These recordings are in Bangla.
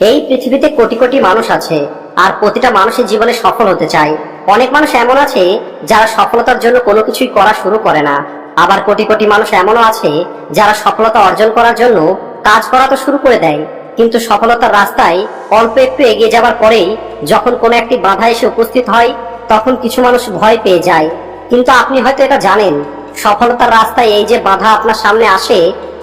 এই পৃথিবীতে কোটি কোটি মানুষ আছে, আর প্রতিটা মানুষের জীবনে সফল হতে চায়। অনেক মানুষ এমন আছে, যারা সফলতার জন্য কোনো কিছুই করা শুরু করে না। আবার কোটি কোটি মানুষ এমনও আছে, যারা সফলতা অর্জন করার জন্য কাজ করা তো শুরু করে দেয়। কিন্তু সফলতার রাস্তায় অল্প একটু এগিয়ে যাবার পরেই যখন কোনো একটি বাধা এসে উপস্থিত হয়, তখন কিছু মানুষ ভয় পেয়ে যায়। কিন্তু আপনি হয়তো এটা জানেন, সফলতার রাস্তায় এই যে বাধা আপনার সামনে আসে,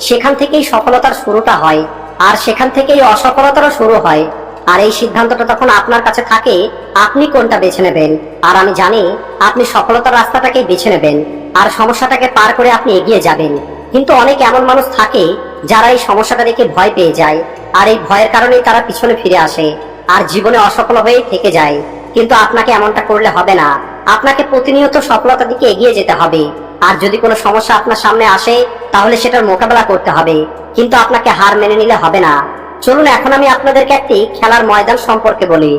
সেখান থেকেই সফলতার শুরুটা হয়। আর সেখান থেকেই অসফলতারও শুরু হয়। আর এই সিদ্ধান্তটা তখন আপনার কাছে থাকে, আপনি কোনটা বেছে নেবেন? আর আমি জানি, আপনি সফলতার রাস্তাটাকেই বেছে নেবেন। আর সমস্যাটাকে পার করে আপনি এগিয়ে যাবেন। কিন্তু অনেক এমন মানুষ থাকে, যারা এই সমস্যাটা দেখে ভয় পেয়ে যায়। আর এই ভয়ের কারণেই তারা পিছনে ফিরে আসে। আর জীবনে অসফল হয়েই থেকে যায়। কিন্তু আপনাকে এমনটা করলে হবে না। আপনাকে প্রতিনিয়ত সফলতার দিকে এগিয়ে যেতে হবে। আর যদি কোনো সমস্যা আপনার সামনে আসে, তাহলে সেটার মোকাবেলা করতে হবে। কিন্তু আপনাকে হার মেনে নিলে হবে না। চলুন, এখন আমি আপনাদেরকে একটি খেলার ময়দান সম্পর্কে বলি,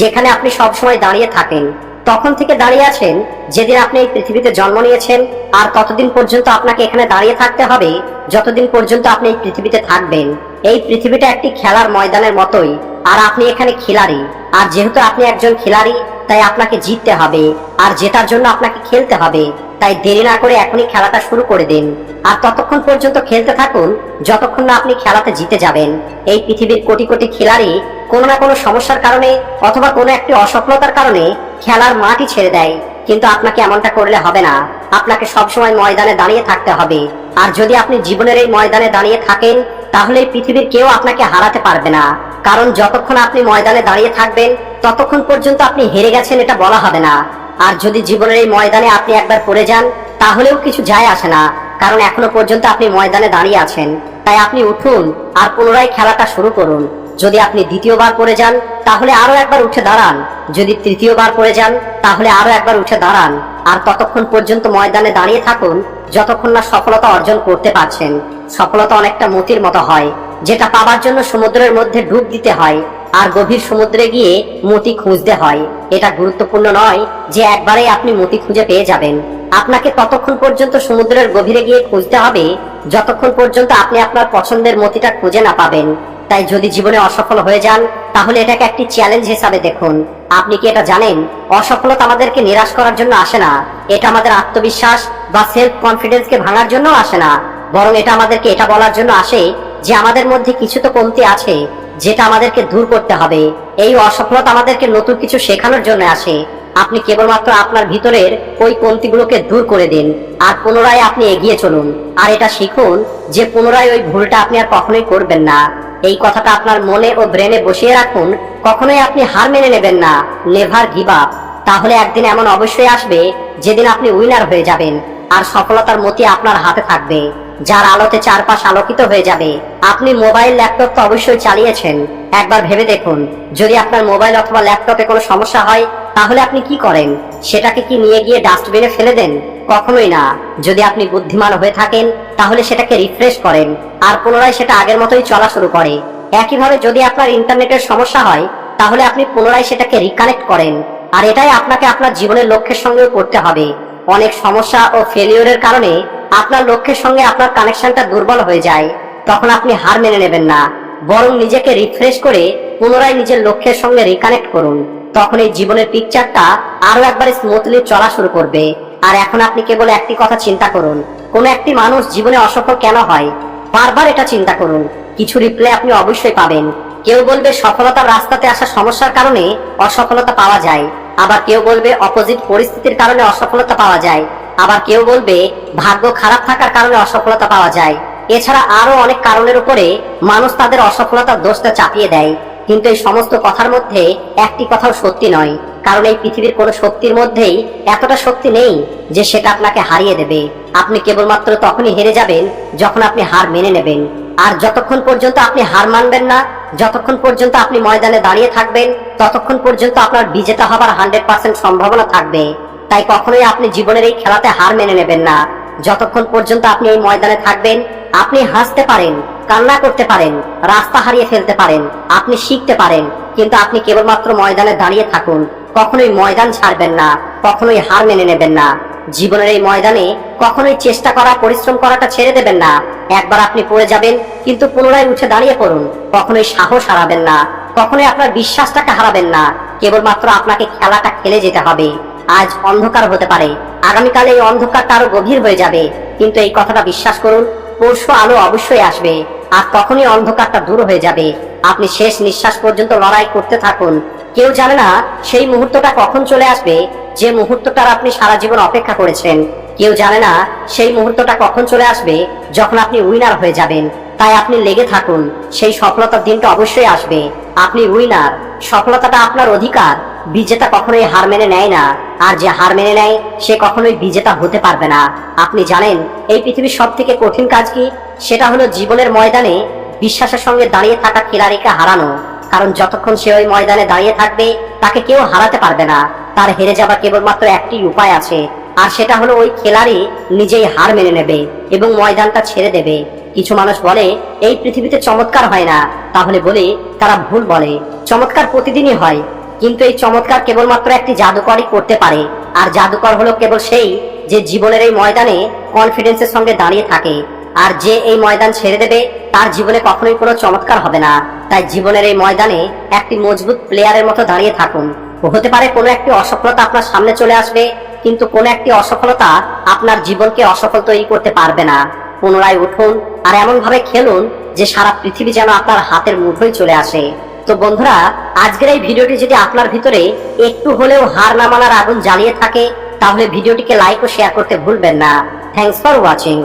যেখানে আপনি সব সময় দাঁড়িয়ে থাকেন। তখন থেকে দাঁড়িয়ে আছেন, যেদিন আপনি এই পৃথিবীতে জন্ম নিয়েছেন, আর ততদিন পর্যন্ত আপনাকে এখানে দাঁড়িয়ে থাকতে হবে, যতদিন পর্যন্ত আপনি এই পৃথিবীতে থাকবেন। এই পৃথিবীটা একটি খেলার ময়দানের মতোই, আর আপনি এখানে খিলাড়ি। আর যেহেতু আপনি একজন খিলাড়ি তাই আপনাকে জিততে হবে। আর জেতার জন্য আপনাকে খেলতে হবে। তাই দেরি না করে এখনই খেলাটা শুরু করে দিন। আর ততক্ষণ পর্যন্ত খেলতে থাকুন, যতক্ষণ না আপনি খেলাতে জিতে যাবেন। এই পৃথিবীর কোটি কোটি খেলাড়ি কোনো না কোনো সমস্যার কারণে অথবা কোনো একটি অসফলতার কারণে খেলার মাঠই ছেড়ে দেয়। কিন্তু আপনাকে এমনটা করলে হবে না। আপনাকে সবসময় ময়দানে দাঁড়িয়ে থাকতে হবে। আর যদি আপনি জীবনের এই ময়দানে দাঁড়িয়ে থাকেন, তাহলে পৃথিবীর কেউ আপনাকে হারাতে পারবে না। কারণ যতক্ষণ আপনি ময়দানে দাঁড়িয়ে থাকবেন, ততক্ষণ পর্যন্ত আপনি হেরে গেছেন এটা বলা হবে না। আর যদি জীবনের এই ময়দানে আপনি একবার পড়ে যান, তাহলেও কিছু যায় আসে না, কারণ এখনও পর্যন্ত আপনি ময়দানে দাঁড়িয়ে আছেন। তাই আপনি উঠুন আর পুনরায় খেলাটা শুরু করুন। যদি আপনি দ্বিতীয়বার পড়ে যান, তাহলে আরও একবার উঠে দাঁড়ান। যদি তৃতীয়বার পড়ে যান, তাহলে আরও একবার উঠে দাঁড়ান। আর ততক্ষণ পর্যন্ত ময়দানে দাঁড়িয়ে থাকুন, যতক্ষণ না সফলতা অর্জন করতে পারছেন। সফলতা অনেকটা মতির মতো হয়। যেটা পাবার জন্য সমুদ্রের মধ্যে ডুব দিতে হয় আর গভীর সমুদ্রে গিয়ে মতি খুঁজতে হয়। এটা গুরুত্বপূর্ণ নয় যে একবারেই আপনি মতি খুঁজে পেয়ে যাবেন। আপনাকে ততক্ষণ পর্যন্ত সমুদ্রের গভীরে গিয়ে খুঁজতে হবে, যতক্ষণ পর্যন্ত আপনি আপনার পছন্দের মতিটা খুঁজে না পাবেন। তাই যদি জীবনে অসফল হয়ে যান, তাহলে এটাকে একটি চ্যালেঞ্জ হিসাবে দেখুন। আপনি কি এটা জানেন? অসফলতা আমাদেরকে নিরাশ করার জন্য আসে না। এটা আমাদের আত্মবিশ্বাস বা সেলফ কনফিডেন্সকে ভাঙার জন্য আসে না। বরং এটা আমাদেরকে এটা বলার জন্য আসে যে আমাদের মধ্যে কিছু তো কমতি আছে, যেটা আমাদেরকে দূর করতে হবে। এই অসফলতা আমাদেরকে নতুন কিছু শেখানোর জন্য আসে। আপনি কেবলমাত্র আপনার ভিতরের ওই কমতিগুলোকে দূর করে দিন, আর পুনরায় আপনি এগিয়ে চলুন। আর এটা শিখুন যে পুনরায় ওই ভুলটা আপনি আর কখনোই করবেন না। এই কথাটা আপনার মনে ও ব্রেনে বসিয়ে রাখুন, কখনোই আপনি হার মেনে নেবেন না। Never give up. তাহলে একদিন এমন অবশ্যই আসবে, যেদিন আপনি উইনার হয়ে যাবেন, আর সফলতার মতি আপনার হাতে থাকবে। যার আলোতে চারপাশ আলোকিত হয়ে যাবে। আপনি মোবাইল, ল্যাপটপ তো অবশ্যই চালিয়েছেন। একবার ভেবে দেখুন, যদি আপনার মোবাইল অথবা ল্যাপটপে কোনো সমস্যা হয়, তাহলে আপনি কি করেন? সেটাকে কি নিয়ে গিয়ে ডাস্টবিনে ফেলে দেন? কখনোই না। যদি আপনি বুদ্ধিমান হয়ে থাকেন, তাহলে সেটাকে রিফ্রেশ করেন, আর পুনরায় সেটা আগের মতোই চলা শুরু করে। একইভাবে যদি আপনার ইন্টারনেটের সমস্যা হয়, তাহলে আপনি পুনরায় সেটাকে রিকানেক্ট করেন, আর এটাই আপনাকে আপনার জীবনের লক্ষ্যের সঙ্গেও করতে হবে। অনেক সমস্যা ও ফেলিওরের কারণে আপনার লক্ষ্যের সঙ্গে আপনার কানেকশনটা দুর্বল হয়ে যায়, তখন আপনি হার মেনে নেবেন না। বরং নিজেকে রিফ্রেশ করে পুনরায় নিজের লক্ষ্যের সঙ্গে রিকানেক্ট করুন। তখন এই জীবনের পিকচারটা আরও একবার স্মুথলি চলা শুরু করবে। আর এখন আপনি কেবল একটি কথা চিন্তা করুন, কোন একটি মানুষ জীবনে অসফল কেন হয়? বারবার এটা চিন্তা করুন। কিছু রিপ্লাই আপনি অবশ্যই পাবেন। কেউ বলবে সফলতার রাস্তাতে আসা সমস্যার কারণে অসফলতা পাওয়া যায়। আবার কেউ বলবে অপোজিট পরিস্থিতির কারণে অসফলতা পাওয়া যায়। আবার কেউ বলবে, ভাগ্য খারাপ থাকার কারণে অসফলতা পাওয়া যায়। এছাড়া আরও অনেক কারণের উপরে মানুষ তাদের অসফলতার দোষটা চাপিয়ে দেয়। কিন্তু এই সমস্ত কথার মধ্যে একটি কথাও সত্যি নয়। কারণ এই পৃথিবীর কোনো শক্তির মধ্যেই এতটা শক্তি নেই যে সেটা আপনাকে হারিয়ে দেবে। আপনি কেবলমাত্র তখনই হেরে যাবেন যখন আপনি হার মেনে নেবেন। আর যতক্ষণ পর্যন্ত আপনি হার মানবেন না, যতক্ষণ পর্যন্ত আপনি ময়দানে দাঁড়িয়ে থাকবেন, ততক্ষণ পর্যন্ত আপনার বিজেতা হবার হান্ড্রেড পার্সেন্ট সম্ভাবনা থাকবে। তাই কখনোই আপনি জীবনের এই খেলাতে হার মেনে নেবেন না। যতক্ষণ পর্যন্ত আপনি এই ময়দানে থাকবেন, আপনি হাসতে পারেন, কান্না করতে পারেন, রাস্তা হারিয়ে ফেলতে পারেন, আপনি শিখতে পারেন, কিন্তু আপনি কেবলমাত্র ময়দানে দাঁড়িয়ে থাকুন। কখনোই ময়দান ছাড়বেন না, কখনোই হার মেনে নেবেন না। জীবনের এই ময়দানে কখনোই চেষ্টা করা, পরিশ্রম করাটা ছেড়ে দেবেন না। একবার আপনি পড়ে যাবেন, কিন্তু পুনরায় উঠে দাঁড়িয়ে পড়ুন। কখনোই সাহস হারাবেন না, কখনোই আপনার বিশ্বাসটাকে হারাবেন না। কেবলমাত্র আপনাকে খেলাটা খেলে যেতে হবে। আজ অন্ধকার হতে পারে। আগামীকালে এই অন্ধকারটা আরও গভীর হয়ে যাবে। কিন্তু এই কথাটা বিশ্বাস করুন, পরশু আলো অবশ্যই আসবে, আর তখনই অন্ধকারটা দূর হয়ে যাবে। আপনি শেষ নিঃশ্বাস পর্যন্ত লড়াই করতে থাকুন। কেউ জানে না সেই মুহূর্তটা কখন চলে আসবে, যে মুহূর্তটার আপনি সারা জীবন অপেক্ষা করেছেন। কেউ জানে না সেই মুহূর্তটা কখন চলে আসবে, যখন আপনি উইনার হয়ে যাবেন। তাই আপনি লেগে থাকুন, সেই সফলতার দিনটা অবশ্যই আসবে। আপনি উইনার, সফলতাটা আপনার অধিকার বিজেতা কখনোই হার মেনে নেয় না। আর যে হার মেনে নেয়, সে কখনোই বিজেতা হতে পারবে না। আপনি জানেন, এই পৃথিবীর সব থেকে কঠিন কাজ কি? সেটা হলো জীবনের ময়দানে বিশ্বাসের সঙ্গে দাঁড়িয়ে থাকা খেলাড়িকে হারানো। কারণ যতক্ষণ সে ওই ময়দানে দাঁড়িয়ে থাকবে, তাকে কেউ হারাতে পারবে না। তার হেরে যাবার কেবলমাত্র একটি উপায় আছে। আর সেটা হলো ওই খেলাড়ি নিজেই হার মেনে নেবে এবং ময়দানটা ছেড়ে দেবে। কিছু মানুষ বলে, এই পৃথিবীতে চমৎকার হয় না। তাহলে বলে, তারা ভুল বলে। চমৎকার প্রতিদিনই হয়। কিন্তু এই চমৎকার কেবলমাত্র একটি জাদুকরই করতে পারে। আর জাদুকর হলো কেবল সেই যে জীবনের এই ময়দানে কনফিডেন্সের সঙ্গে দাঁড়িয়ে থাকে। আর যে এই ময়দান ছেড়ে দেবে, তার জীবনে কখনোই কোনো চমৎকার হবে না। তাই জীবনের এই ময়দানে একটি মজবুত প্লেয়ারের মতো দাঁড়িয়ে থাকুন। হতে পারে কোনো একটি অসফলতা আপনার সামনে চলে আসবে, কিন্তু কোনো একটি অসফলতা আপনার জীবনকে অসফল তৈরি করতে পারবে না। পুনরায় উঠুন আর এমনভাবে খেলুন যে সারা পৃথিবী যেন আপনার হাতের মুঠোয় চলে আসে। তো বন্ধুরা, আজকের এই ভিডিওটি যদি আপনার ভিতরে একটু হলেও হার না মানার আগুন জ্বালিয়ে থাকে, তাহলে ভিডিওটিকে লাইক ও শেয়ার করতে ভুলবেন না। Thanks for watching